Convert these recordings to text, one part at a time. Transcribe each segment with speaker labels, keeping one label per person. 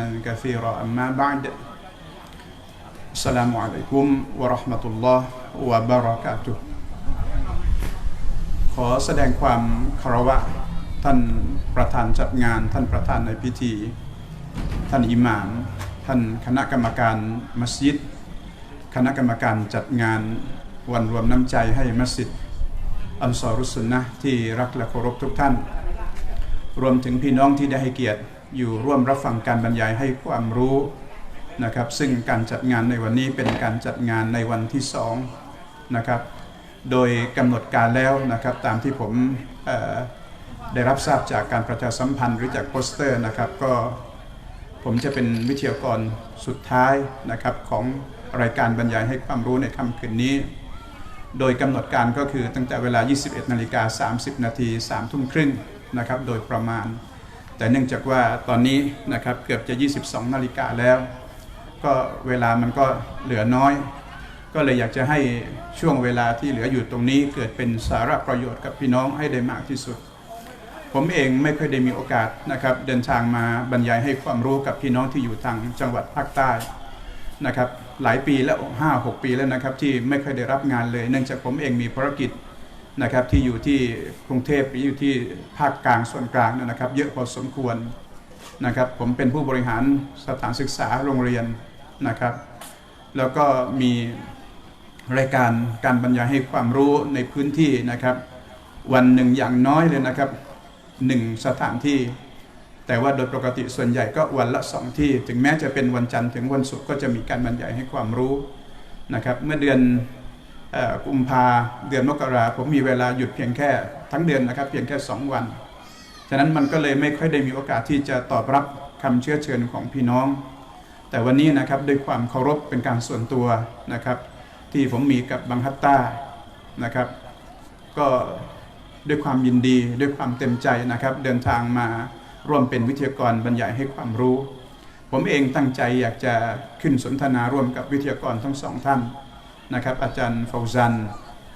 Speaker 1: تسليما كثيرا أما بعد السلام عليكم ورحمة الله وبركاته ขอแสดงความคารวะท่านประธานจัดงาน ท่านประธานในพิธี ท่านอิหม่าม ท่านคณะกรรมการมัสยิด คณะกรรมการจัดงานวันรวมน้ำใจให้มัสยิด อันซอรุสสุนนะห์ที่รักและเคารพทุกท่าน รวมถึงพี่น้องที่ได้ให้เกียรติ อยู่ร่วมรับฟังการบรรยายให้ความรู้นะครับ ซึ่งการจัดงานในวันนี้เป็นการจัดงานในวันที่สองนะครับโดยกำหนดการแล้วนะครับตามที่ผมได้รับทราบจากการประชาสัมพันธ์หรือจากโปสเตอร์นะครับก็ผมจะเป็นวิทยากรสุดท้ายนะครับของรายการบรรยายให้ความรู้ในค่ำคืนนี้ โดยกำหนดการก็คือตั้งแต่เวลา 21นาฬิกา30 นาที 3 ทุ่มครึ่งนะครับโดยประมาณ แต่เนื่องจากว่าตอนนี้นะครับเกือบจะ 22 นาฬิกาแล้ว ก็เวลามันก็เหลือน้อย ก็เลยอยากจะให้ช่วงเวลาที่เหลืออยู่ตรงนี้ เกิดเป็นสาระประโยชน์กับพี่น้องให้ได้มากที่สุด ผมเองไม่เคยได้มีโอกาสนะครับเดินทางมาบรรยายให้ความรู้กับพี่น้องที่อยู่ทางจังหวัดภาคใต้นะครับหลายปีแล้วห้าหกปีแล้วนะครับที่ไม่เคยได้รับงานเลย เนื่องจากผมเองมีภารกิจ นะครับที่อยู่ที่กรุงเทพหรืออยู่ที่ภาคกลางส่วนกลางนะครับ เยอะพอสมควรนะครับผมเป็นผู้บริหารสถานศึกษาโรงเรียนนะครับ แล้วก็มีรายการการบรรยายให้ความรู้ในพื้นที่นะครับ วันหนึ่งอย่างน้อยเลยนะครับหนึ่งสถานที่ แต่ว่าโดยปกติส่วนใหญ่ก็วันละสองที่ ถึงแม้จะเป็นวันจันทร์ถึงวันศุกร์ก็จะมีการบรรยายให้ความรู้นะครับ เมื่อเดือน กุมภาเดือนมกราผมมีเวลาหยุดเพียงแค่ทั้งเดือนนะครับเพียงแค่สองวัน ฉะนั้นมันก็เลยไม่ค่อยได้มีโอกาสที่จะตอบรับคำเชื้อเชิญของพี่น้อง แต่วันนี้นะครับด้วยความเคารพเป็นการส่วนตัวนะครับ ที่ผมมีกับบังฮัตตานะครับ ก็ด้วยความยินดีด้วยความเต็มใจนะครับ เดินทางมาร่วมเป็นวิทยากรบรรยายให้ความรู้ ผมเองตั้งใจอยากจะขึ้นสนทนาร่วมกับวิทยากรทั้งสองท่าน นะครับอาจารย์ฟาวซัน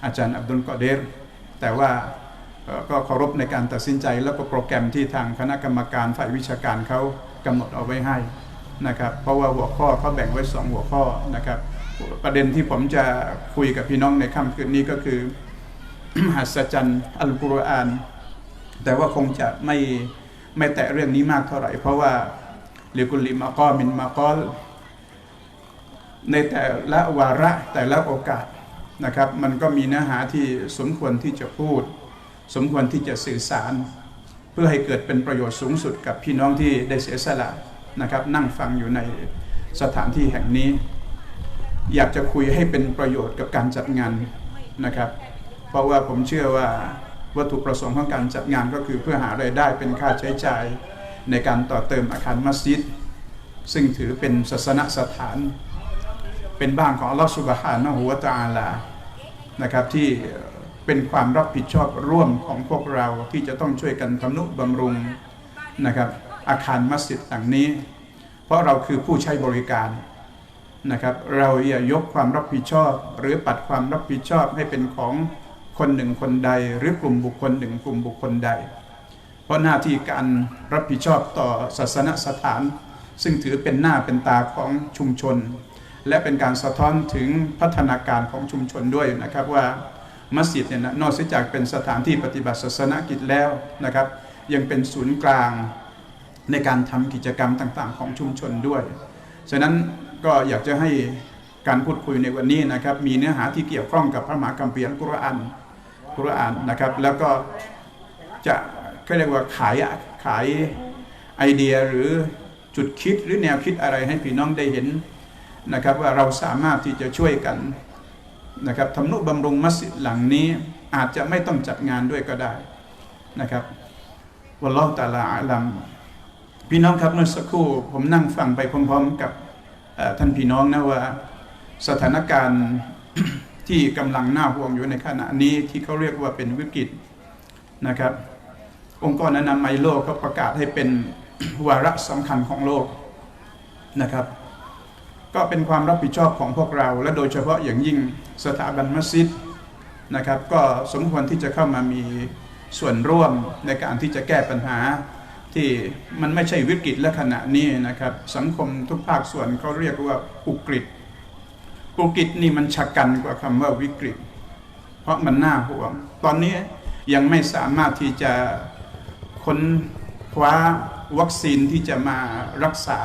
Speaker 1: อาจารย์อับดุลกอเดรแต่ว่าก็เคารพในการตัดสินใจแล้วก็โปรแกรมที่ทางคณะกรรมการฝ่ายวิชาการเขากำหนดเอาไว้ให้นะครับเพราะว่าหัวข้อเขาแบ่งไว้สองหัวข้อนะครับประเด็นที่ผมจะคุยกับพี่น้องในค่ำคืนนี้ก็คือมหัศจรรย์อัลกุรอาน แต่ว่าคงจะไม่ไม่แตะเรื่องนี้มากเท่าไหร่ เพราะว่าลิกุลิมากอมินมากอล ในแต่ละวาระแต่ละโอกาสนะครับ มันก็มีเนื้อหาที่สมควรที่จะพูด สมควรที่จะสื่อสาร เพื่อให้เกิดเป็นประโยชน์สูงสุดกับพี่น้องที่ได้เสียสละนะครับ นั่งฟังอยู่ในสถานที่แห่งนี้ อยากจะคุยให้เป็นประโยชน์กับการจัดงานนะครับ เพราะว่าผมเชื่อว่าวัตถุประสงค์ของการจัดงานก็คือเพื่อหารายได้เป็นค่าใช้จ่ายในการต่อเติมอาคารมัสยิด ซึ่งถือเป็นศาสนสถาน เป็นบ้านของอัลลอฮฺสุบฮานะฮูวะตะอาลานะครับที่เป็นความรับผิดชอบร่วมของพวกเราที่จะต้องช่วยกันทำนุบำรุงนะครับอาคารมัสยิดหลังนี้ เพราะเราคือผู้ใช้บริการนะครับเราอย่ายกความรับผิดชอบ หรือปัดความรับผิดชอบให้เป็นของคนหนึ่งคนใด หรือกลุ่มบุคคลหนึ่งกลุ่มบุคคลใด เพราะหน้าที่การรับผิดชอบต่อศาสนสถาน ซึ่งถือเป็นหน้าเป็นตาของชุมชน และเป็นการสะท้อนถึงพัฒนาการของชุมชนด้วยนะครับว่ามัสยิดเนี่ยนอกจากเป็นสถานที่ปฏิบัติศาสนกิจแล้วนะครับยังเป็นศูนย์กลางในการทำกิจกรรมต่างๆ ของชุมชนด้วย ฉะนั้นก็อยากจะให้การพูดคุยในวันนี้นะครับมีเนื้อหาที่เกี่ยวข้องกับพระมหาคัมภีร์อัลกุรอานกุรอานนะครับแล้วก็จะก็เรียกว่าขายขายไอเดียหรือจุดคิดหรือแนวคิดอะไรให้พี่น้องได้เห็น นะครับว่าเราสามารถที่จะช่วยกันนะครับทำนุบำรุงมัสยิดหลังนี้อาจจะไม่ต้องจัดงานด้วยก็ได้นะครับวัลลอฮฺตาลาอาลัมพี่น้องครับเมื่อสักครู่ผมนั่งฟังไปพร้อม ๆ กับท่านพี่น้องนะว่าสถานการณ์ที่กำลังน่าห่วงอยู่ในขณะนี้ที่เขาเรียกว่าเป็นวิกฤตนะครับ องค์กรอนามัยโลกเขาประกาศให้เป็นวาระสำคัญของโลกนะครับ ก็เป็นความรับผิดชอบของพวกเรา และโดยเฉพาะอย่างยิ่งสถาบันมัสยิดนะครับ ก็สมควรที่จะเข้ามามีส่วนร่วมในการที่จะแก้ปัญหา ที่มันไม่ใช่วิกฤตและขณะนี้นะครับ สังคมทุกภาคส่วนเขาเรียกว่าอุกฤษอุกฤษนี่มันชะกันกว่าคำว่าวิกฤต เพราะมันน่าห่วง ตอนนี้ยังไม่สามารถที่จะค้นคว้าวัคซีนที่จะมารักษา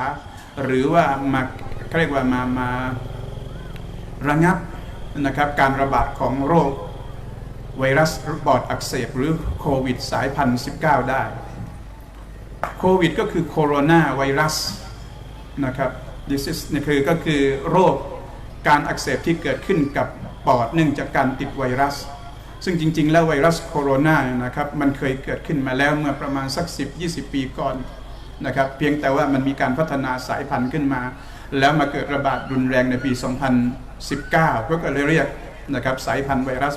Speaker 1: หรือว่ามา เขาเรียกว่ามามาระงับนะครับการระบาดของโรคไวรัสปอดอักเสบหรือโควิดสายพันธุ์ 19 ได้โควิดก็คือโคโรนาไวรัสนะครับ this is นี่คือก็คือโรคการอักเสบที่เกิดขึ้นกับปอดเนื่องจากการติดไวรัส ซึ่งจริง ๆ แล้วไวรัสโคโรนานะครับมันเคยเกิดขึ้นมาแล้วเมื่อประมาณสัก 10-20 ปีก่อนนะครับเพียงแต่ว่ามันมีการพัฒนาสายพันธุ์ขึ้นมา แล้วมาเกิดระบาดรุนแรงในปี 2019 ก็เลยเรียกนะครับสายพันธุ์ไวรัส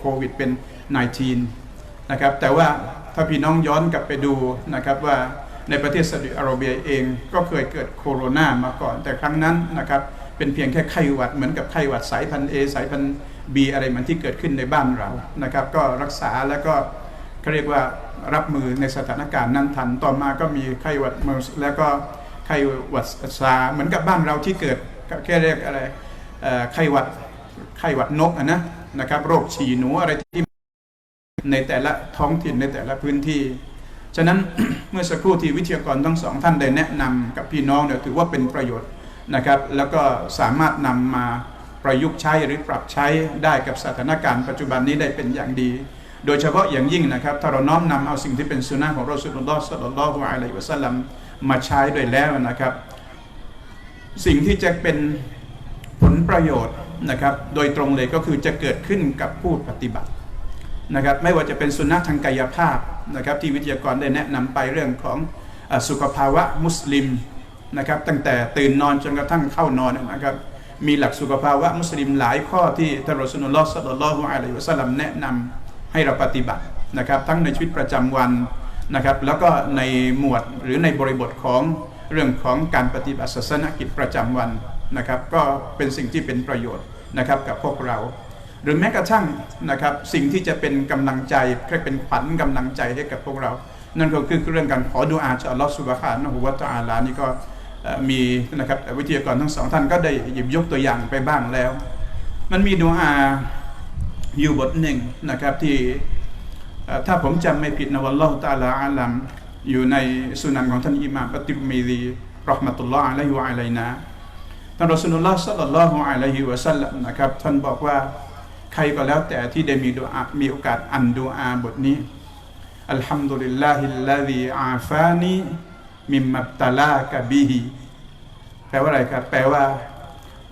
Speaker 1: โควิดเป็น 19 นะครับ แต่ว่าถ้าพี่น้องย้อนกลับไปดูนะครับว่าในประเทศซาอุดิอาระเบียเองก็เคยเกิดโคโรนามาก่อน แต่ครั้งนั้นนะครับเป็นเพียงแค่ไข้หวัดเหมือนกับไข้หวัดสายพันธุ์ A สายพันธุ์ B อะไรมันที่เกิดขึ้นในบ้านเรานะครับ ก็รักษาแล้วก็เขาเรียกว่ารับมือในสถานการณ์นั้นทัน ต่อมาก็มีไข้หวัดเมอร์สแล้วก็ ไข้หวัดซาเหมือนกับบ้านเราที่เกิดแค่เรียกอะไรไข้หวัดไข้หวัดนกอะนะนะครับ โรคฉี่หนูอะไรที่ในแต่ละท้องถิ่นในแต่ละพื้นที่ ฉะนั้นเมื่อสักครู่ที่วิทยากรทั้งสองท่านได้แนะนำกับพี่น้องเนี่ยถือว่าเป็นประโยชน์นะครับ แล้วก็สามารถนำมาประยุกต์ใช้หรือปรับใช้ได้กับสถานการณ์ปัจจุบันนี้ได้เป็นอย่างดี โดยเฉพาะอย่างยิ่งนะครับถ้าเราน้อมนำเอาสิ่งที่เป็นสุนนะของรอสุลลอฮ์สัลลัลลอฮุอะลัยฮิวะสัลลัม มาใช้ด้วยแล้วนะครับ สิ่งที่จะเป็นผลประโยชน์นะครับ โดยตรงเลยก็คือจะเกิดขึ้นกับผู้ปฏิบัตินะครับ ไม่ว่าจะเป็นสุนัขทางกายภาพนะครับ ที่วิทยากรได้แนะนำไปเรื่องของอสุขภาวะมุสลิมนะครับ ตั้งแต่ตื่นนอนจนกระทั่งเข้านอนนะครับ มีหลักสุขภาวะมุสลิมหลายข้อที่ท่านรอสุลลอฮ์สัลลัลลอฮุอะลัยฮิวะสัลลัมแนะนำให้เราปฏิบัตินะครับ ทั้งในชีวิตประจำวัน นะครับแล้วก็ในหมวดหรือในบริบทของเรื่องของการปฏิบัติศาสนกิจประจำวันนะครับก็เป็นสิ่งที่เป็นประโยชน์นะครับกับพวกเรา หรือแม้กระทั่งนะครับสิ่งที่จะเป็นกำลังใจแค่เป็นขวัญกำลังใจให้กับพวกเรา นั่นก็คือเรื่องการขอดุอาจากอัลลอฮฺสุบฮานะฮูวะตอาลานี่ก็มีนะครับวิทยากรทั้งสองท่านก็ได้หยิบยกตัวอย่างไปบ้างแล้ว มันมีดุอาอยู่บทหนึ่งนะครับที่ ถ้าผมจำไม่ผิดนะวัลลอฮฺตาลาอาลัมอยู่ในสุนันของท่านอิหม่ามอัติรมีดีรอห์มะตุลลอฮ์อะลัยฮิวะอะลัยนะท่านรอสูลุลลอฮ์สัลลัลลอฮุอะลัยฮิวะสัลลัมนะครับท่านบอกว่าใครก็แล้วแต่ที่ได้มีดูอามีโอกาสอ่านดูอาบทนี้อัลฮัมดุลิลลาฮิลลาฮิอาฟานีมิมมับตาลากะบิฮิแปลว่าอะไรครับ แปลว่า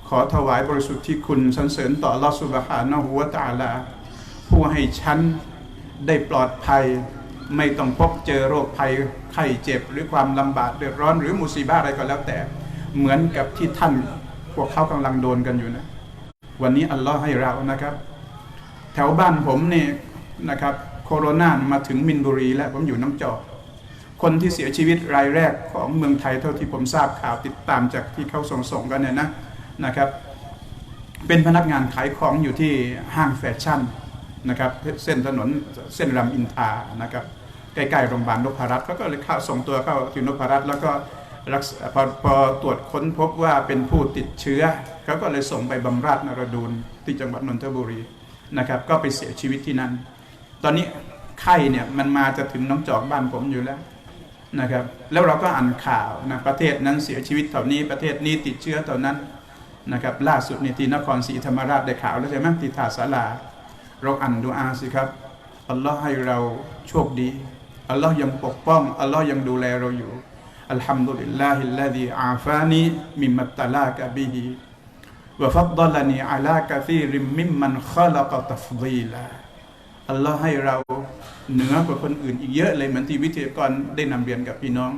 Speaker 1: ขอถวายบริสุทธิ์ที่คุณสรรเสริญต่อลอสุบฮานะฮูวะตาลา ผู้ให้ฉัน ได้ปลอดภัย ไม่ต้องพบเจอโรคภัยไข้เจ็บ หรือความลำบากเดือดร้อนหรือมุสีบ้าอะไรก็แล้วแต่ เหมือนกับที่ท่านพวกเขากำลังโดนกันอยู่นะ วันนี้อัลลอฮ์ให้เรานะครับ แถวบ้านผมเนี่ยนะครับโคโรนามาถึงมินบุรีแล้วผมอยู่น้ำจอกคนที่เสียชีวิตรายแรกของเมืองไทยเท่าที่ผมทราบข่าวติดตามจากที่เขาส่งส่งกันเนี่ยนะนะครับ เป็นพนักงานขายของอยู่ที่ห้างแฟชั่น นะครับเส้นถนนเส้นรามอินทานะครับใกล้ๆโรงพยาบาลนพรัตน์เขาก็เลยเข้าส่งตัวเข้าที่นพรัตน์แล้วก็รักษาพอพอตรวจค้นพบว่าเป็นผู้ติดเชื้อเขาก็เลยส่งไปบำราศนรดูลที่จังหวัดนนทบุรีนะครับ ก็ไปเสียชีวิตที่นั่น ตอนนี้ไข้เนี่ยมันมาจะถึงน้องจอกบ้านผมอยู่แล้วนะครับ แล้วเราก็อ่านข่าวนะประเทศนั้นเสียชีวิตเท่านี้ประเทศนี้ติดเชื้อเท่านั้นนะครับ ล่าสุดในที่นครศรีธรรมราชได้ข่าวแล้วใช่ไหมที่ท่าสารา เราอ่านดูอาสิครับอัลลอฮ์ให้เราโชคดีอัลลอฮ์ยังปกป้องอัลลอฮ์ยังดูแลเราอยู่อัลฮัมดุลิลลาฮิลลาฮิอาฟานีมิมัตตะลากะบิฮิวะฟัดดลนีอาลากะซีริมมิมมันขลักตัฟดีลาอัลลอฮ์ให้เราเหนือกว่าคนอื่นอีกเยอะเลยเหมือนที่วิทยากรได้นำเรียนกับพี่น้อง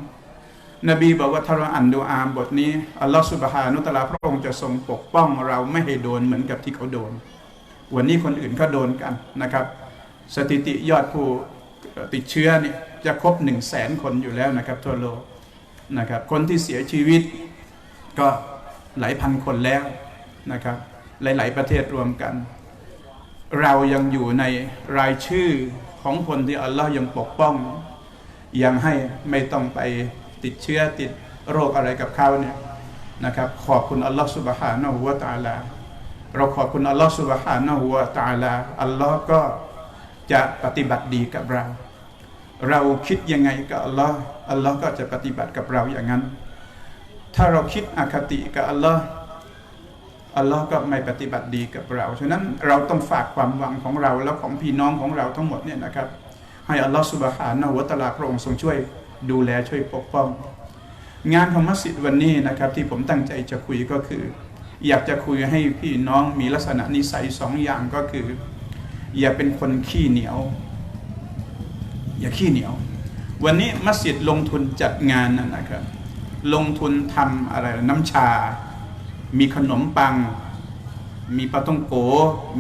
Speaker 1: นบีบอกว่าถ้าเราอ่านดูอาบทนี้อัลลอฮ์สุบฮานุตะลาพระองค์จะทรงปกป้องเราไม่ให้โดนเหมือนกับที่เขาโดน วันนี้คนอื่นก็โดนกันนะครับ สถิติยอดผู้ติดเชื้อเนี่ยจะครบหนึ่งแสนคนอยู่แล้วนะครับทั่วโลกนะครับคนที่เสียชีวิตก็หลายพันคนแล้วนะครับหลาย ๆ ประเทศรวมกัน เรายังอยู่ในรายชื่อของคนที่อัลลอฮ์ยังปกป้อง ยังให้ไม่ต้องไปติดเชื้อติดโรคอะไรกับเขาเนี่ยนะครับขอบคุณอัลลอฮฺสุบฮานะฮูวะตะอาลา เราขอบคุณอัลลอฮฺสุบฮานะฮูวะตาลาอัลลอฮ์ก็จะปฏิบัติดีกับเรา เราคิดยังไงกับอัลลอฮ์อัลลอฮ์ก็จะปฏิบัติกับเราอย่างนั้น ถ้าเราคิดอคติกับอัลลอฮ์อัลลอฮ์ก็ไม่ปฏิบัติดีกับเรา ฉะนั้นเราต้องฝากความหวังของเราและของพี่น้องของเราทั้งหมดเนี่ยนะครับ ให้อัลลอฮ์สุบฮานะฮูวะตาลาพระองค์ทรงช่วยดูแลช่วยปกป้อง งานของมัสยิดวันนี้นะครับที่ผมตั้งใจจะคุยก็คือ อยากจะคุยให้พี่น้องมีลักษณะนิสัยสองอย่างก็คือ อย่าเป็นคนขี้เหนียว อย่าขี้เหนียว วันนี้มัสยิดลงทุนจัดงานนั่นนะครับ ลงทุนทำอะไรน้ำชา มีขนมปัง มีปลาต้องโก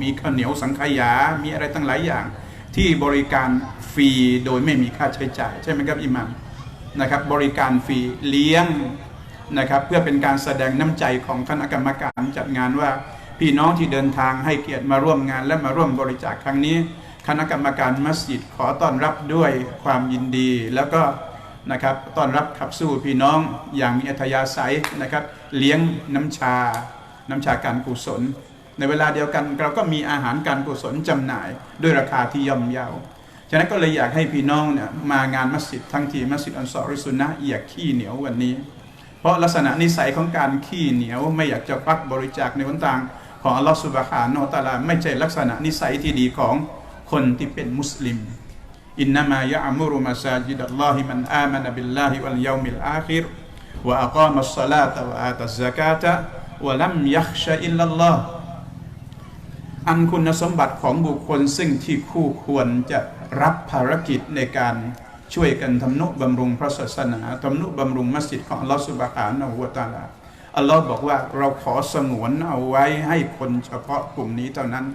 Speaker 1: มีข้าวเหนียวสังขยา มีอะไรตั้งหลายอย่าง ที่บริการฟรีโดยไม่มีค่าใช้จ่าย ใช่ไหมครับอิหมัมนะครับ บริการฟรีเลี้ยง นะครับเพื่อเป็นการแสดงน้ำใจของคณะกรรมการจัดงานว่าพี่น้องที่เดินทางให้เกียรติมาร่วมงานและมาร่วมบริจาคครั้งนี้ คณะกรรมการมัสยิดขอต้อนรับด้วยความยินดี แล้วก็นะครับต้อนรับขับสู้พี่น้องอย่างมีอัธยาศัยนะครับ เลี้ยงน้ำชา น้ำชาการกุศล ในเวลาเดียวกันเราก็มีอาหารการกุศลจำหน่าย ด้วยราคาที่ย่อมเยาฉะนั้นก็เลยอยากให้พี่น้องเนี่ยมางานมัสยิดทั้งทีมัสยิดอันซอริสุนนะอย่าขี้เหนียววันนี้ เพราะลักษณะนิสัยของการขี้เหนียวไม่อยากจะควักบริจาคในหนทาง ของอัลลอฮฺสุบฮานะฮูวะตาลาไม่ใช่ลักษณะนิสัยที่ดีของคนที่เป็นมุสลิมอินนามายะอัมุรุมาซาจิดัลลอฮิมันอามันบิลลาฮิวัลยามิลอาคิรวะอักามัสศลาตะวะอาตัซซะกาตะวะลัมยัคชะอิลลัลลอฮอันคุณสมบัติของบุคคลซึ่งที่คู่ควรจะรับภารกิจในการ ช่วยกันทำนุบำรุงพระศาสนาทำนุบำรุงมัสยิดของลอสุบฮานะฮูวตาลาอัลลอฮ์บอกว่าเราขอสงวนเอาไว้ให้คนเฉพาะกลุ่มนี้เท่านั้น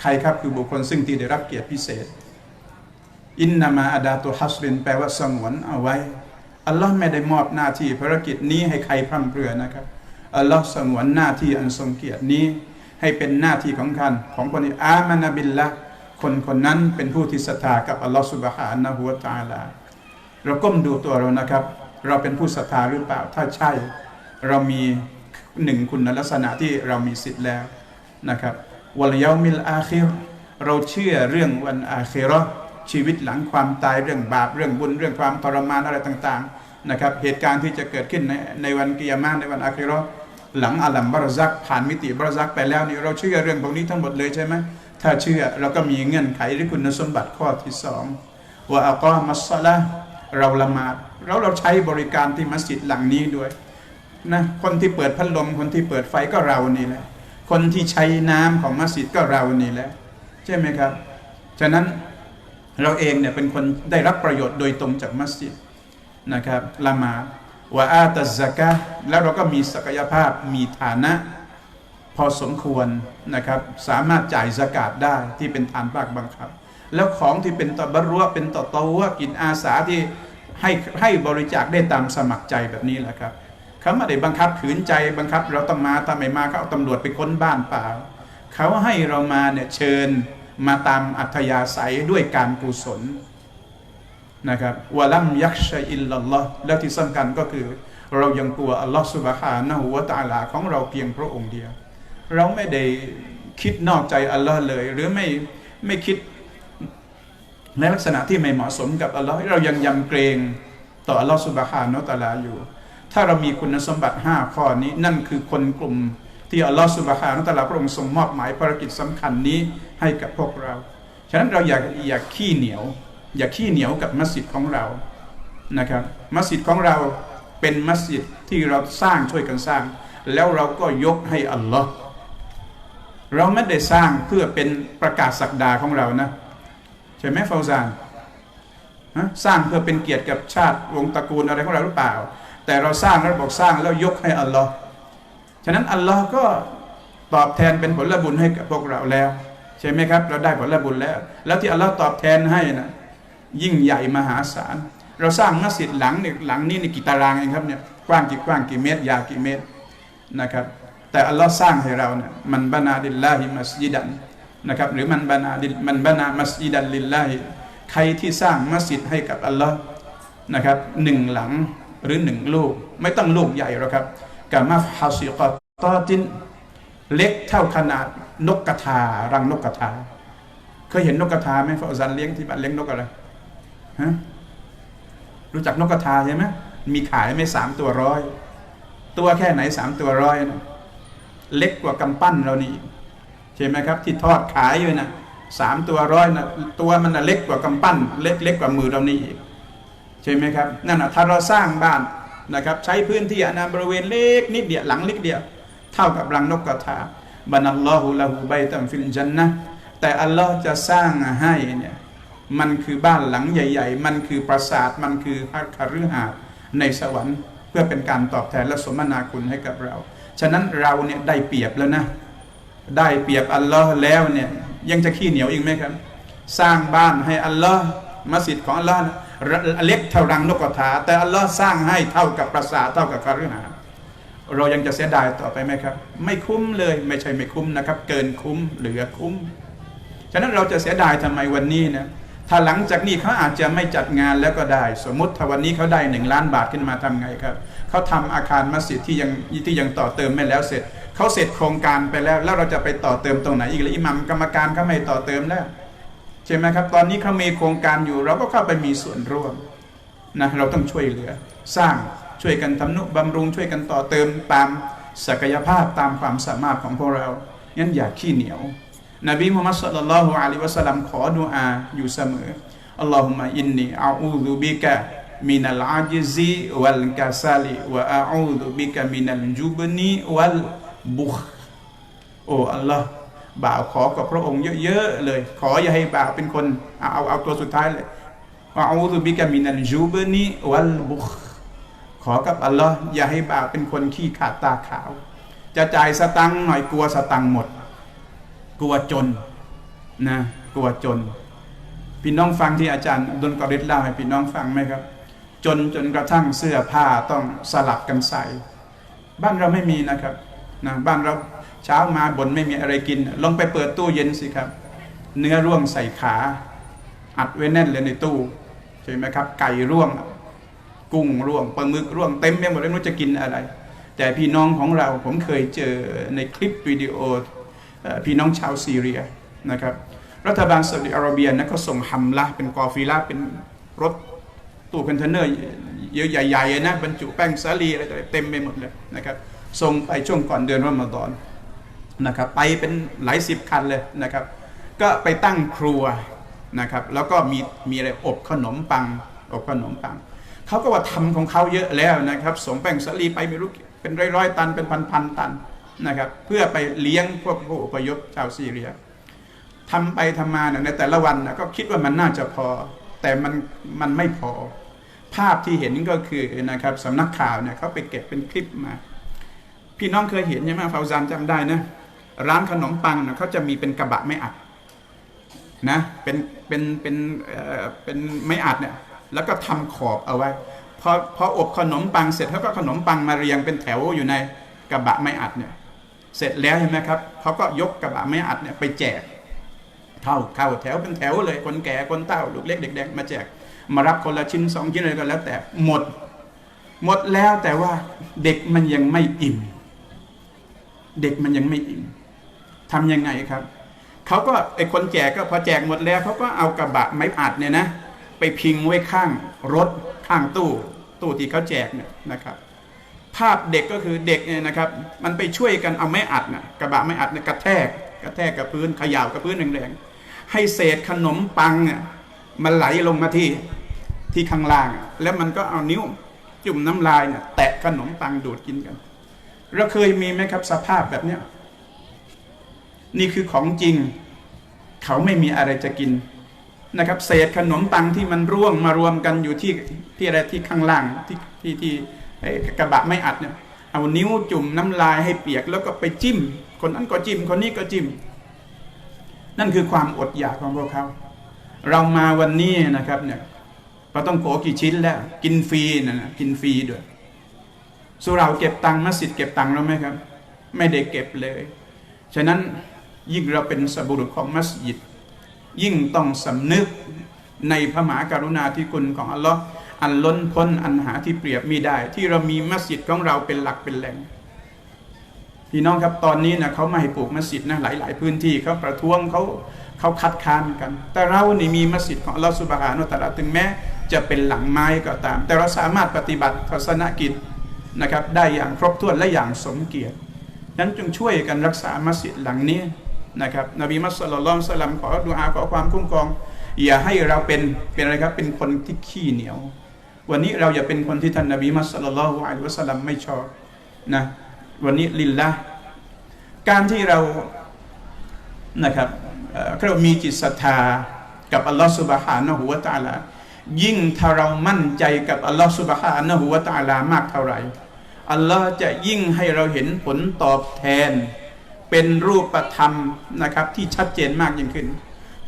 Speaker 1: ใครครับคือบุคคลซึ่งที่ได้รับเกียรติพิเศษ อินนามาอาดาตุฮัสรินแปลว่าสงวนเอาไว้อัลลอฮ์ไม่ได้มอบหน้าที่ภารกิจนี้ให้ใครพร่ำเพรื่อนะครับอัลลอฮ์สงวนหน้าที่อันทรงเกียรตินี้ ให้เป็นหน้าที่ของท่านของคนที่อามานาบิลละ คนคนนั้นเป็นผู้ที่ศรัทธากับอัลลอฮ์สุบฮานะฮูวะตาลาเราก้มดูตัวเรานะครับ เราเป็นผู้ศรัทธาหรือเปล่า ถ้าใช่ เรามีหนึ่งคุณลักษณะที่เรามีสิทธิ์แล้วนะครับวัลยามิลอาคิรเราเชื่อเรื่องวันอาคิราะห์ชีวิตหลังความตายเรื่องบาปเรื่องบุญเรื่องความทรมานอะไรต่างๆนะครับเหตุการณ์ที่จะเกิดขึ้นในในวันกิยามะในวันอาคิราะห์หลังอาลัมบารซักผ่านมิติบารซักไปแล้วนี่เราเชื่อเรื่องพวกนี้ทั้งหมดเลยใช่ไหม ถ้าเชื่อเราก็มีเงื่อนไขหรือคุณสมบัติข้อที่สองว่าอัลกอมัสซะละเราละหมาดเราเราใช้บริการที่มัสยิดหลังนี้ด้วยนะคนที่เปิดพัดลมคนที่เปิดไฟก็เรานี่แหละ คนที่ใช้น้ำของมัสยิดก็เรานี่แหละใช่ไหมครับ ฉะนั้นเราเองเนี่ยเป็นคนได้รับประโยชน์โดยตรงจากมัสยิดนะครับละหมาดวะอาตัซะกะแล้วเราก็มีศักยภาพมีฐานะ พอสมควรนะครับ สามารถจ่ายสกาดได้ที่เป็นฐานภาคบังคับ แล้วของที่เป็นต่อบรัวเป็นต่อตวกินอาสาที่ให้ให้บริจาคได้ตามสมัครใจแบบนี้แหละครับเขาไม่ได้บังคับขืนใจบังคับ เราต้องมาถ้าไมมาเขาเอาตำรวจไปค้นบ้านเปล่าเขาให้เรามาเนี่ยเชิญมาตามอัธยาศัยด้วยการกุศลนะครับวะลัมยักชัยอิลลัลลอฮ์แล้วที่สำคัญก็คือ เรายังกลัวอัลลอฮ์สุบฮานะฮูวะตะอาลาของเราเพียงพระองค์เดียว เราไม่ได้คิดนอกใจอัลลอฮ์เลย หรือไม่ไม่คิดในลักษณะที่ไม่เหมาะสมกับอัลลอฮ์เรายังยำเกรงต่ออัลลอฮ์สุบฮานะตะอาลาอยู่ ถ้าเรามีคุณสมบัติ 5 ข้อนี้นั่นคือคนกลุ่มที่อัลลอฮฺสุบฮานะตะอาลาพระองค์ทรงมอบหมายภารกิจสำคัญนี้ให้กับพวกเรา ฉะนั้นเราอยากอยากขี้เหนียว อย่าขี้เหนียวกับมัสยิดของเรานะครับมัสยิดของเราเป็นมัสยิดที่เราสร้างช่วยกันสร้าง แล้วเราก็ยกให้อัลลอฮ์ เราไม่ได้สร้างเพื่อเป็นประกาศศักดาของเรานะใช่ไหมฟาวซานสร้างเพื่อเป็นเกียรติกับชาติวงศ์ตระกูลอะไรของเราหรือเปล่า แต่เราสร้างแล้วบอกสร้างแล้วยกให้อัลลอฮ์ฉะนั้นอัลลอฮ์ก็ตอบแทนเป็นผลบุญให้กับพวกเราแล้ว ใช่ไหมครับ เราได้ผลบุญแล้ว แล้วที่อัลลอฮ์ตอบแทนให้นะยิ่งใหญ่มหาศาลเราสร้างมัสยิดหลังเนี่ยหลังนี้ในกี่ตารางเองครับเนี่ยกว้างกี่กว้างกี่เมตรยาวกี่เมตรนะครับ แต่อัลลอฮ์สร้างให้เราเนี่ยมันบานาดิลลาฮิมัสยิดันนะครับหรือมันบานาดิมันบานามัสยิดันลิลลาฮิใครที่สร้างมัสยิดให้กับอัลลอฮ์นะครับหนึ่งหลังหรือหนึ่งลูก ไม่ต้องลูกใหญ่หรอกครับกามาฮาซิกอตอตินเล็กเท่าขนาดนกกระทารังนกกระทา เคยเห็นนกกระทาไหมฟาซันเลี้ยงที่บ้านเลี้ยงนกอะไรฮะรู้จักนกกระทาใช่ไหมมีขายไม่สามตัวร้อยตัวแค่ไหนสามตัวร้อยนะ เล็กกว่ากำปั้นเรานี่ใช่ไหมครับ ที่ทอดขายอยู่นะสามตัวร้อยนะตัวมันนะเล็กกว่ากำปั้น เล็กเล็กกว่ามือเรานี่ใช่ไหมครับนั่นนะถ้าเราสร้างบ้านนะครับใช้พื้นที่อนะบริเวณเล็กนิดเดียวหลังเล็กเดียว เท่ากับรังนกกระทาบันัลลอฮุละหูใบตัมฟิลจันนะแต่อัลลอฮ์จะสร้างให้เนี่ยมันคือบ้านหลังใหญ่ ๆ มันคือปราสาท มันคือพระคฤหาในสวรรค์ เพื่อเป็นการตอบแทนและสมนาคุณให้กับเรา ฉะนั้นเราเนี่ยได้เปรียบแล้วนะ ได้เปรียบอัลลอฮ์แล้วเนี่ยยังจะขี้เหนียวอีกไหมครับ สร้างบ้านให้อัลลอฮ์มัสยิดของอัลลอฮ์เล็กเท่ารังนกกระทา แต่อัลลอฮ์สร้างให้เท่ากับปราสาทเท่ากับคฤหาเรายังจะเสียดายต่อไปไหมครับ ไม่คุ้มเลยไม่ใช่ไม่คุ้มนะครับ เกินคุ้มเหลือคุ้มฉะนั้นเราจะเสียดายทำไมวันนี้นะถ้าหลังจากนี้เขาอาจจะไม่จัดงานแล้วก็ได้ สมมติถ้าวันนี้เขาได้หนึ่งล้านบาทขึ้นมาทำไงครับ เขาทำอาคารมัสยิดที่ยังที่ยังต่อเติมไม่แล้วเสร็จเขาเสร็จโครงการไปแล้ว แล้วเราจะไปต่อเติมตรงไหนอีกล่ะอิหมัมกรรมการเขาไม่ต่อเติมแล้วใช่ไหมครับ ตอนนี้เขามีโครงการอยู่ เราก็เข้าไปมีส่วนร่วมนะเราต้องช่วยเหลือ สร้างช่วยกันทำนุบำรุงช่วยกันต่อเติมตามศักยภาพตามความสามารถของพวกเรางั้นอย่าขี้เหนียว นบีมุฮัมมัดสุลลัลลอฮุอะลัยวะสัลลัมขอดุอาอยู่เสมออัลลอฮุมะอินนีอาอูซุบิกะ มินัลอาจิซีวัลกาซาลิวะอาอูซุบิกะมินัลจุบนีวัลบุคโอ้อัลลอฮ์บ่าวขอกับพระองค์เยอะๆเลย ขออย่าให้บ่าวเป็นคนเอาเอาเอาตัวสุดท้ายเลยอาอูซุบิกะมินัลจุบนีวัลบุคขอกับอัลลอฮ์อย่าให้บ่าวเป็นคนขี้ขาดตาขาว จะจ่ายสตังค์หน่อยกลัวสตังค์หมด กลัวจนนะกลัวจน พี่น้องฟังที่อาจารย์ดุลกอริดเล่าให้พี่น้องฟังไหมครับ จนจนกระทั่งเสื้อผ้าต้องสลับกันใส่ บ้านเราไม่มีนะครับนะบ้านเราเช้ามาบนไม่มีอะไรกิน ลองไปเปิดตู้เย็นสิครับ เนื้อร่วงใส่ขา อัดไว้แน่นเลยในตู้ใช่ไหมครับ ไก่ร่วง กุ้งร่วงปลาหมึกร่วงเต็มไปหมดเลยไม่รู้จะกินอะไร แต่พี่น้องของเราผมเคยเจอในคลิปวิดีโอพี่น้องชาวซีเรียนะครับ รัฐบาลซาอุดิอาระเบียนะก็ส่งฮัมละเป็นกอฟิลาเป็นรถ ตู้คอนเทนเนอร์เยอะใหญ่ๆนะบรรจุแป้งสาลีอะไรเต็มไปหมดเลยนะครับส่งไปช่วงก่อนเดือนรอมฎอนนะครับไปเป็นหลายสิบคันเลยนะครับก็ไปตั้งครัวนะครับแล้วก็มีมีอะไรอบขนมปังอบขนมปังเขาก็ว่าทำของเขาเยอะแล้วนะครับส่งแป้งสาลีไปไม่รู้เป็นร้อยๆตันเป็นพันๆตันนะครับเพื่อไปเลี้ยงพวกผู้อพยพชาวซีเรียทำไปทำมาเนี่ยในแต่ละวันนะก็คิดว่ามันน่าจะพอ แต่มันมันไม่พอ ภาพที่เห็นก็คือนะครับสำนักข่าวเนี่ยเขาไปเก็บเป็นคลิปมา พี่น้องเคยเห็นใช่ไหมฟาวซานจำได้นะร้านขนมปังนะเขาจะมีเป็นกระบะไม่อัดนะเป็นเป็นเป็นเอ่อเป็นไม่อัดเนี่ยแล้วก็ทำขอบเอาไว้พอพออบขนมปังเสร็จเขาก็ขนมปังมาเรียงเป็นแถวอยู่ในกระบะไม่อัดเนี่ยเสร็จแล้วใช่ไหมครับเขาก็ยกกระบะไม่อัดเนี่ยไปแจกเท่าเข้าแถวเป็นแถวเลยคนแก่คนเฒ่าลูกเล็กเด็กแดงมาแจก มารับคนละชิ้นสองชิ้นอะไรก็แล้ว แต่หมด หมดแล้วแต่ว่าเด็กมันยังไม่อิ่ม เด็กมันยังไม่อิ่มทำยังไงครับ เขาก็ไอคนแจกก็พอแจกหมดแล้วเขาก็เอากระบะไม้อัดเนี่ยนะ ไปพิงไว้ข้างรถข้างตู้ ตู้ที่เขาแจกเนี่ยนะครับ ภาพเด็กก็คือเด็กเนี่ยนะครับ มันไปช่วยกันเอาไม้อัดนะกระบะไม้อัดเนี่ยกระแทก กระแทกกับพื้นขย่ากับพื้นแรงๆให้เศษขนมปังอะ มันไหลลงมาที่ที่ข้างล่าง แล้วมันก็เอานิ้วจุ่มน้ำลายเนี่ยแตะขนมปังดูดกินกันเราเคยมีไหมครับสภาพแบบเนี้ยนี่คือของจริง เขาไม่มีอะไรจะกินนะครับ เศษขนมปังที่มันร่วงมารวมกันอยู่ที่ที่อะไรที่ข้างล่างที่ที่ที่กระบะไม่อัดเนี่ยเอานิ้วจุ่มน้ำลายให้เปียกแล้วก็ไปจิ้ม คนนั้นก็จิ้มคนนี้ก็จิ้ม นั่นคือความอดอยากของพวกเขา เรามาวันนี้นะครับเนี่ยเราต้องโกกี่ชิ้นแล้ว กินฟรีนะนะกินฟรีด้วยสุเราเก็บตังค์มัสยิดเก็บตังค์แล้วไหมครับ ไม่ได้เก็บเลย ฉะนั้นยิ่งเราเป็นสบุรุษของมัสยิด ยิ่งต้องสำนึกในพระมหากรุณาธิคุณของอัลลอฮ์อันล้นพ้นอันหาที่เปรียบมีได้ ที่เรามีมัสยิดของเราเป็นหลักเป็นแหล่งพี่น้องครับตอนนี้นะเขาไม่ให้ปลูกมัสยิดนะหลาย ๆ พื้นที่เขาประท้วงเขา เขาคัดค้านกัน แต่เรานี่มีมัสยิดของอัลลอฮฺสุบฮานุตะลาถึงแม้จะเป็นหลังไม้ก็ตาม แต่เราสามารถปฏิบัติศาสนกิจนะครับได้อย่างครบถ้วนและอย่างสมเกียรตินั้นจึงช่วยกันรักษามัสยิดหลังนี้นะครับนบีมัสลิดลอฮสลัมขอดุอาขอความคุ้มครอง อย่าให้เราเป็นเป็นอะไรครับเป็นคนที่ขี้เหนียว วันนี้เราอย่าเป็นคนที่ท่านนบีมัสลิดลอฮุอะลัยวะสลัมไม่ชอบนะวันนี้ลิลละการที่เรานะครับ เอ่อเรามีจิตศรัทธากับอัลลอฮฺสุบฮานะฮูวะตาลายิ่งถ้าเรามั่นใจกับอัลลอฮฺสุบฮานะฮูวะตาลามากเท่าไหร่อัลลอฮ์จะยิ่งให้เราเห็นผลตอบแทน เป็นรูปธรรมนะครับที่ชัดเจนมากยิ่งขึ้น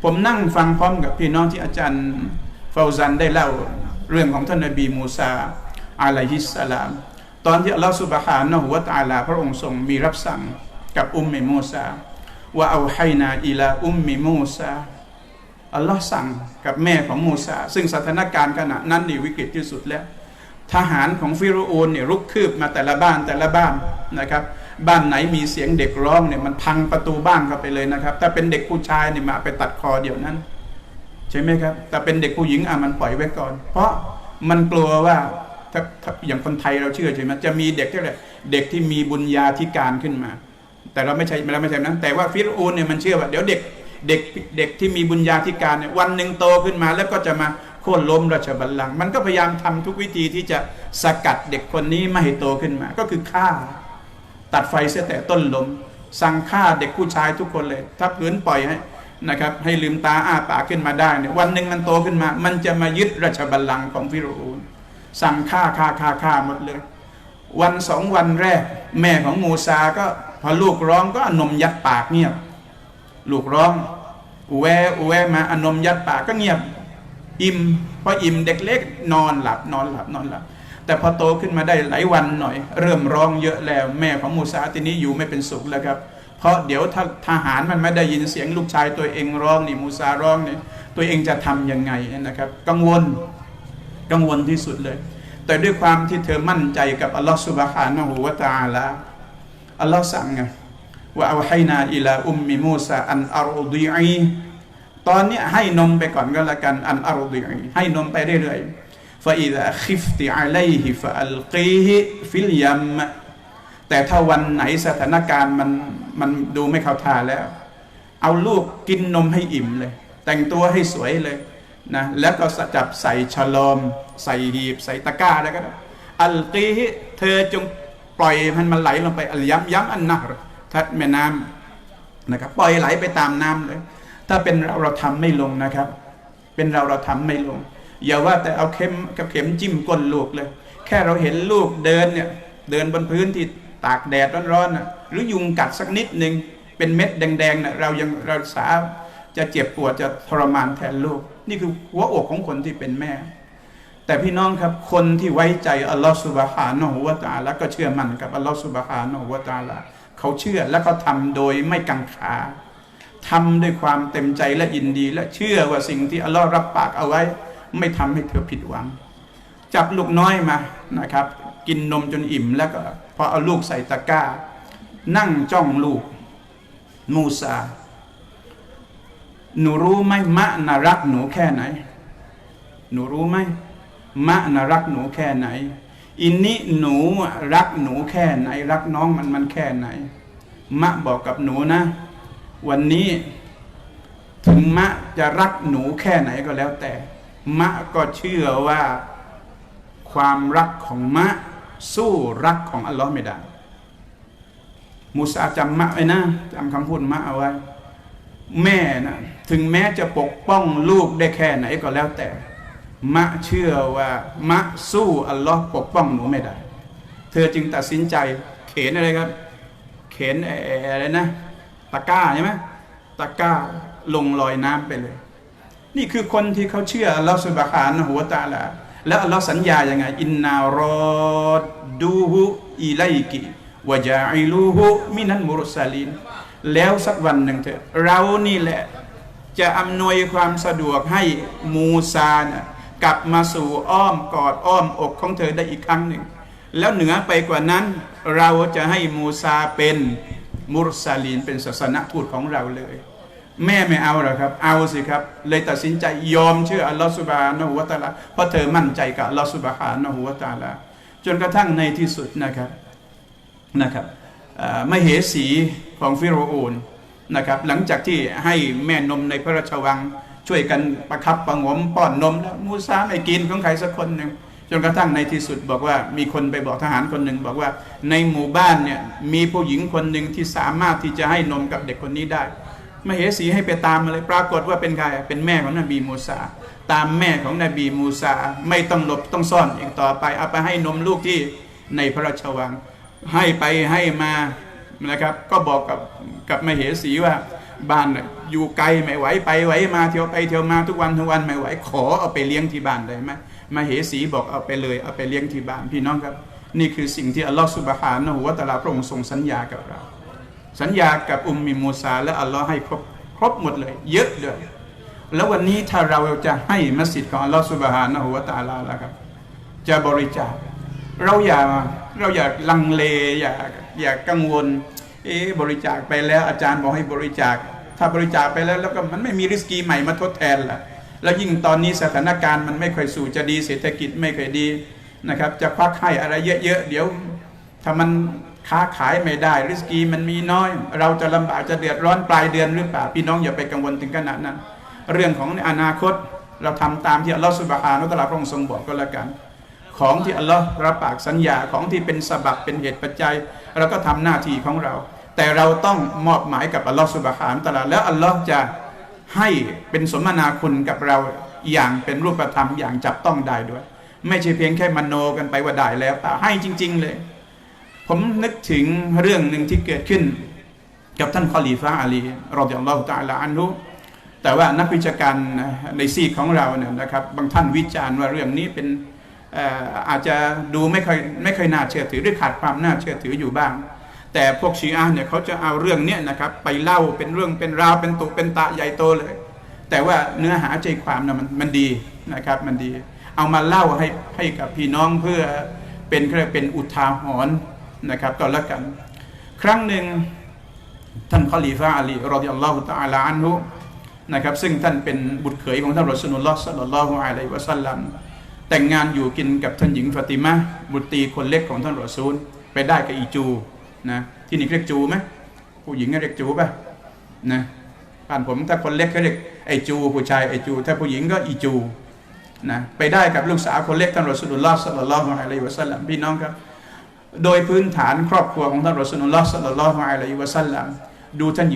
Speaker 1: ผมนั่งฟังพร้อมกับพี่น้องที่อาจารย์ฟาวซันได้เล่าเรื่องของท่านนบีมูซาอะลัยฮิสสลาม ตอนที่อัลลอฮฺสุบฮานะฮูวะตาลาพระองค์ทรงมีรับสั่งกับอุมมิมูซา ว่าเอาให้นาอิลาอุมมิมูซาอัลลอฮ์สั่งกับแม่ของมูซาซึ่งสถานการณ์ขณะนั้นนี่วิกฤตที่สุดแล้ว ทหารของฟิโรโอนเนี่ยรุกคืบมาแต่ละบ้านแต่ละบ้านนะครับ บ้านไหนมีเสียงเด็กร้องเนี่ยมันพังประตูบ้านเข้าไปเลยนะครับ ถ้าเป็นเด็กผู้ชายเนี่ยมาไปตัดคอเดี๋ยวนั้น ใช่ไหมครับ แต่เป็นเด็กผู้หญิงอะมันปล่อยไว้ก่อน เพราะมันกลัวว่าถ้าถาอย่างคนไทยเราเชื่อใช่ไหมจะมีเด็กที่อะไรเด็กที่มีบุญญาธิการขึ้นมา แต่เราไม่ใช่เราไม่ใช่นั้น แต่ว่าฟิโรโอนเนี่ยมันเชื่อว่าเดี๋ยวเด็กเด็กเด็กที่มีบุญญาธิการเนี่ยวันหนึ่งโตขึ้นมา แล้วก็จะมาโค่นล้มราชบัลลังก์มันก็พยายามทำทุกวิธีที่จะสกัดเด็กคนนี้ไม่ให้โตขึ้นมา ก็คือฆ่า ตัดไฟเสียแต่ต้นลม สั่งฆ่าเด็กผู้ชายทุกคนเลย ถ้าพื้นปล่อยให้นะครับ ให้ลืมตาอ้าปากขึ้นมาได้เนี่ยวันหนึ่งมันโตขึ้นมา มันจะมายึดราชบัลลังก์ของฟิโรโอนสั่งฆ่าฆ่าฆ่าฆ่าหมดเลย วันสองวันแรก แม่ของมูซาก็ อลูกร้องก็อนมยัดปากเงียบ ลูกร้องอูแวอูแวมาอนมยัดปากก็เงียบ อิ่มพออิ่มเด็กเล็กนอนหลับนอนหลับนอนหลับ แต่พอโตขึ้นมาได้หลายวันหน่อย เริ่มร้องเยอะแล้ว แม่ของมูซาทีนี้อยู่ไม่เป็นสุขแล้วครับ เพราะเดี๋ยวถ้าทหารมันไม่ได้ยินเสียงลูกชายตัวเองร้องนี่มูซาร้องนี่ตัวเองจะทำยังไงนะครับ กังวลกังวลที่สุดเลย แต่ด้วยความที่เธอมั่นใจกับอัลลอฮฺสุบฮานะฮูวะตาลา อัลลอฮ์สั่งไงว่าเอาให้นาอิลาอุมมิมูซาอันอารุดีอีตอนนี้ให้นมไปก่อนก็แล้วกันอันอารุดีอีให้นมไปเรื่อยๆฟาอิดะคิฟติอัลัยฮิฟะอัลกีฮิฟิลยัมแต่ถ้าวันไหนสถานการณ์มันมันดูไม่เข้าท่าแล้ว เอาลูกกินนมให้อิ่มเลย แต่งตัวให้สวยเลยนะแล้วก็จับใส่ฉลอม ใส่หีบ ใส่ตะกร้าแล้วก็อัลกีเธอจง ปล่อยมันมันไหลลงไปอัลย้ำย้ำอันนักทัดแม่น้ำนะครับ ปล่อยไหลไปตามน้ำเลย ถ้าเป็นเราเราทำไม่ลงนะครับ เป็นเราเราทำไม่ลง อย่าว่าแต่เอาเข็มกับเข็มจิ้มก้นลูกเลย แค่เราเห็นลูกเดินเนี่ยเดินบนพื้นที่ตากแดดร้อนๆนะหรือยุงกัดสักนิดหนึ่งเป็นเม็ดแดงๆนะเรายังเราสาจะเจ็บปวดจะทรมานแทนลูก นี่คือหัวอกของคนที่เป็นแม่ แต่พี่น้องครับคนที่ไว้ใจอัลลอฮฺสุบฮานะฮูวะตะอาลาก็เชื่อมั่นกับอัลลอฮฺสุบฮานะฮูวะตาลาเขาเชื่อและเขาทำโดยไม่กังขาทำด้วยความเต็มใจและยินดี และเชื่อว่าสิ่งที่อัลลอฮ์รับปากเอาไว้ ไม่ทำให้เธอผิดหวัง จับลูกน้อยมานะครับ กินนมจนอิ่มแล้วก็พอเอาลูกใส่ตะกร้า นั่งจ้องลูก มูซาหนูรู้ไหมมะนารักหนูแค่ไหน หนูรู้ไหม มะนารักหนูแค่ไหน อินนี้หนูรักหนูแค่ไหน รักน้องมันมันแค่ไหน มะบอกกับหนูนะ วันนี้ถึงมะจะรักหนูแค่ไหนก็แล้วแต่ มะก็เชื่อว่า ความรักของมะ สู้รักของอัลลอฮ์ไม่ได้มูซาจำมะไว้นะจำคำพูดมะเอาไว้ แม่นะถึงแม้จะปกป้องลูกได้แค่ไหนก็แล้วแต่ มะเชื่อว่ามะสู้อัลลอฮ์ปกป้องหนูไม่ได้ เธอจึงตัดสินใจเข็นอะไรครับ เข็นอะไรนะตะกร้าใช่ไหมตะกร้าลงลอยน้ำไปเลย นี่คือคนที่เขาเชื่ออัลลอฮ์สุบฮานะฮูวตาลาแล้วอัลลอฮ์สัญญาอย่างไง อินนารอดดูฮุอิไลกิวะจาอิลูฮุมินันมุรุสลินแล้วสักวันหนึ่งเถอะเรานี่แหละ จะอำนวยความสะดวกให้มูซานะ กลับมาสู่อ้อมกอดอ้อมอกของเธอได้อีกครั้งหนึ่ง แล้วเหนือไปกว่านั้น เราจะให้มูซาเป็นมุรซาลีนเป็นศาสนทูตของเราเลย แม่ไม่เอาหรอกครับ เอาสิครับ เลยตัดสินใจยอมเชื่ออัลลอฮฺสุบฮานะฮูวะตะอาลาเพราะเธอมั่นใจกับอัลลอฮฺสุบฮานะฮูวะตะอาลาจนกระทั่งในที่สุดนะครับนะครับเอ่อมเหสีของฟิโรโอนนะครับหลังจากที่ให้แม่นมในพระราชวัง ช่วยกันประคับประหงมป้อนนมแล้วมูซาไม่กินของใครสักคนหนึ่งจนกระทั่งในที่สุดบอกว่ามีคนไปบอกทหารคนหนึ่งบอกว่าในหมู่บ้านเนี่ยมีผู้หญิงคนหนึ่งที่สามารถที่จะให้นมกับเด็กคนนี้ได้มเหสีให้ไปตามมาเลยปรากฏว่าเป็นใครเป็นแม่ของนบีมูซาตามแม่ของนบีมูซาไม่ต้องหลบต้องซ่อนอีกต่อไปเอาไปให้นมลูกที่ในพระราชวัง ให้ไปให้มานะครับ ก็บอกกับกับมเหสีว่าบ้านน่ะ อยู่ไกลไม่ไหวไปไหวมาเที่ยวไปเที่ยวมาทุกวันทุกวันไม่ไหวขอเอาไปเลี้ยงที่บ้านได้ไหมมาเหสีบอกเอาไปเลยเอาไปเลี้ยงที่บ้านพี่น้องครับ นี่คือสิ่งที่อัลลอฮฺสุบฮานะฮูวะตาลาพระองค์ทรงสัญญากับเรา สัญญากับอุมมิมูซา และอัลลอฮ์ให้ครบครบหมดเลย เยอะเลยแล้ววันนี้ถ้าเราจะให้มัสยิดของอัลลอฮ์สุบฮานะฮูวะตาลาแล้วครับ จะบริจาคเราอย่าเราอย่าลังเลอย่าอย่ากังวลเอ๊บริจาคไปแล้วอาจารย์บอกให้บริจาค ถ้าบริจาคไปแล้วแล้วก็มันไม่มีริสกีใหม่มาทดแทนล่ะ แล้วยิ่งตอนนี้สถานการณ์มันไม่ค่อยสู่จะดีเศรษฐกิจไม่ค่อยดีนะครับ จะควักให้อะไรเยอะๆเดี๋ยว ถ้ามันค้าขายไม่ได้ริสกีมันมีน้อย เราจะลำบากจะเดือดร้อนปลายเดือนหรือเปล่าพี่น้องอย่าไปกังวลถึงขนาดนั้น เรื่องของอนาคตเราทำตามที่อัลลอฮฺสุบฮานะฮูวะตะลาพระองค์ทรงบอกก็แล้วกัน ของที่อัลลอฮ์รับปากสัญญาของที่เป็นสบับเป็นเหตุปัจจัยเราก็ทำหน้าที่ของเรา แต่เราต้องมอบหมายกับอัลลอฮ์สุบฮานตะลาแล้วอัลลอฮ์จะให้เป็นสมนาคุณกับเราอย่างเป็นรูปธรรมอย่างจับต้องได้ด้วย ไม่ใช่เพียงแค่มโนกันไปว่าได้แล้วแต่ให้จริง ๆ เลย ผมนึกถึงเรื่องหนึ่งที่เกิดขึ้น กับท่านคอลีฟาอาลีรอดิยัลลอฮุตะลาอันฮุแต่ว่านักวิชาการในซีกของเราเนี่ยนะครับ บางท่านวิจารณ์ว่าเรื่องนี้เป็นเอ่ออาจจะดูไม่ค่อยไม่ค่อยน่าเชื่อถือหรือขาดความน่าเชื่อถืออยู่บ้าง แต่พวกชีอะเนี่ยเขาจะเอาเรื่องเนี้ยนะครับไปเล่าเป็นเรื่องเป็นราวเป็นตุเป็นตะใหญ่โตเลย แต่ว่าเนื้อหาใจความนะมันมันดีนะครับมันดี เอามาเล่าให้ให้กับพี่น้องเพื่อเป็นเรียกเป็นอุทาหรณ์นะครับก็แล้วกัน ครั้งหนึ่งท่านคอลีฟาอาลีรอดิยัลลอฮุตะอาลาอันฮุนะครับซึ่งท่านเป็นบุตรเขยของท่านรอสูลุลลอฮ์สัลลัลลอฮุอะลัยวะสัลลัมแต่งงานอยู่กินกับท่านหญิงฟาติมาบุตรีคนเล็กของท่านรอซูล ไปได้กับอีจู นะที่นี่เรียกจูไหมผู้หญิงเรียกจูป่ะนะบ้านผมถ้าคนเล็กเขาเรียกไอจู ผู้ชายไอจู ถ้าผู้หญิงก็อีจูนะไปได้กับลูกสาวคนเล็กท่านรอสูลุลลอฮ์สัลลัลลอฮุอะลัยฮิวะสัลลัมพี่น้องครับ โดยพื้นฐานครอบครัวของท่านรอสูลุลลอฮ์สัลลัลลอฮุอะลัยฮิวะสัลลัมดูท่านหญิง